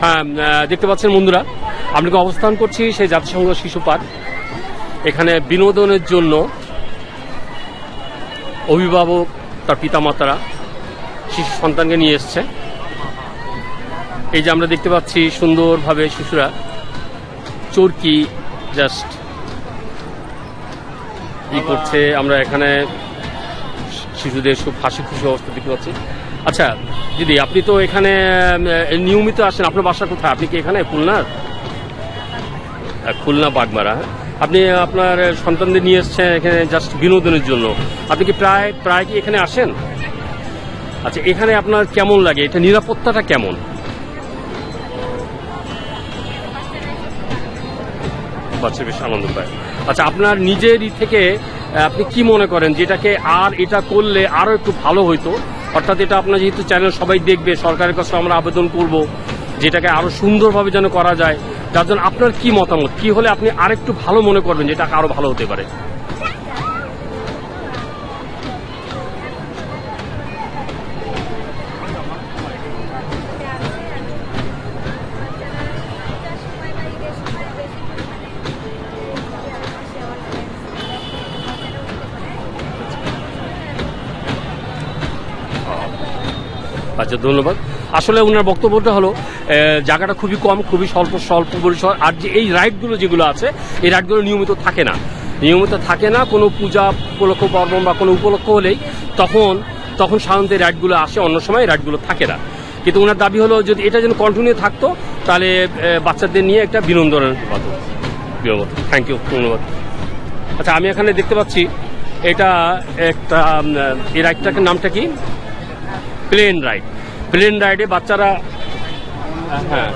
হ্যাঁ দেখতে পাচ্ছেন বন্ধুরা আপনাকে অবস্থান করছি সেই জাতিসংঘ শিশু পার্ক। এখানে বিনোদনের জন্য অভিভাবক তার পিতামাতারা, শিশু সন্তানকে নিয়ে এসছে। এই যে আমরা দেখতে পাচ্ছি সুন্দরভাবে শিশুরা চরকি জাস্ট ই করছে। আমরা এখানে শিশুদের খুব হাসি খুশি অবস্থা দেখতে পাচ্ছি। আচ্ছা দিদি, আপনি তো এখানে নিয়মিত আসেন। আপনার বাসা কোথায়? আপনি কি এখানে খুলনার খুলনা বাগমারা? আপনি আপনার সন্তানদের নিয়ে এসছেন এখানে জাস্ট বিনোদনের জন্য। আপনি কি প্রায় প্রায় কি এখানে আসেন? আচ্ছা এখানে আপনার কেমন লাগে? এটা নিরাপত্তাটা কেমন? বাচ্চা বেশ আনন্দ পায়। আচ্ছা আপনার নিজেরই থেকে আপনি কি মনে করেন যেটাকে আর এটা করলে আরও একটু ভালো হইতো? অর্থাৎ এটা আপনার যেহেতু চ্যানেল সবাই দেখবে, সরকারের কাছে আমরা আবেদন করব, যেটাকে আরও সুন্দরভাবে যেন করা যায়, যার জন্য আপনার কি মতামত? কি হলে আপনি আরেকটু ভালো মনে করবেন যেটা আরও ভালো হতে পারে? আচ্ছা ধন্যবাদ। আসলে ওনার বক্তব্যটা হলো জায়গাটা খুবই কম, খুবই স্বল্প স্বল্প পরিসর, আর যে এই রাইডগুলো যেগুলো আছে, এই রাইডগুলো নিয়মিত থাকে না। নিয়মিত থাকে না, কোনো পূজা, উপলক্ষ পার্বণ বা কোনো উপলক্ষ হলেই তখন তখন সাধারণত রাইডগুলো আসে, অন্য সময় রাইডগুলো থাকে না। কিন্তু ওনার দাবি হলো, যদি এটা যেন কন্টিনিউ থাকতো, তাহলে বাচ্চাদের নিয়ে একটা বিনোদনের বিনোদন। থ্যাংক ইউ ধন্যবাদ। আচ্ছা আমি এখানে দেখতে পাচ্ছি, এটা একটা এই রাইডটাকে নামটা কি? প্লেন রাইড প্লেন রাইডে বাচ্চারা হ্যাঁ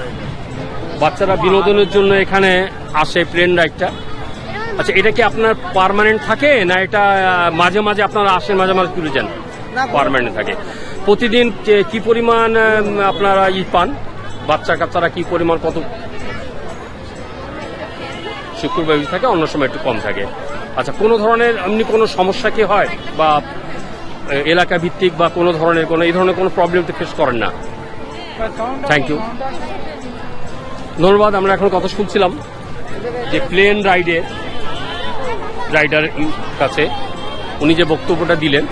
বাচ্চারা বিনোদনের জন্য এখানে আসে প্লেন রাইডটা আচ্ছা এটা কি আপনার পারমানেন্ট থাকে না এটা মাঝে মাঝে আপনারা আসেন মাঝে মাঝে তুলে যান? পারমানেন্ট থাকে। প্রতিদিন কে- পরিমাণ আপনারা ই পান? বাচ্চা কাচ্চারা কি পরিমাণ কত? শুক্রবার থাকে অন্য সময় একটু কম থাকে। আচ্ছা কোনো ধরনের এমনি কোনো সমস্যা কি হয়? বা এলাকা ভিত্তিক বা কোনো ধরনের কোনো এই ধরনের কোনো প্রবলেম তো ফেস করেন না। থ্যাংক ইউ ধন্যবাদ, আমরা এখন কথা শুনছিলাম যে প্লেন রাইডে রাইডার কাছে। উনি যে বক্তব্যটা দিলেন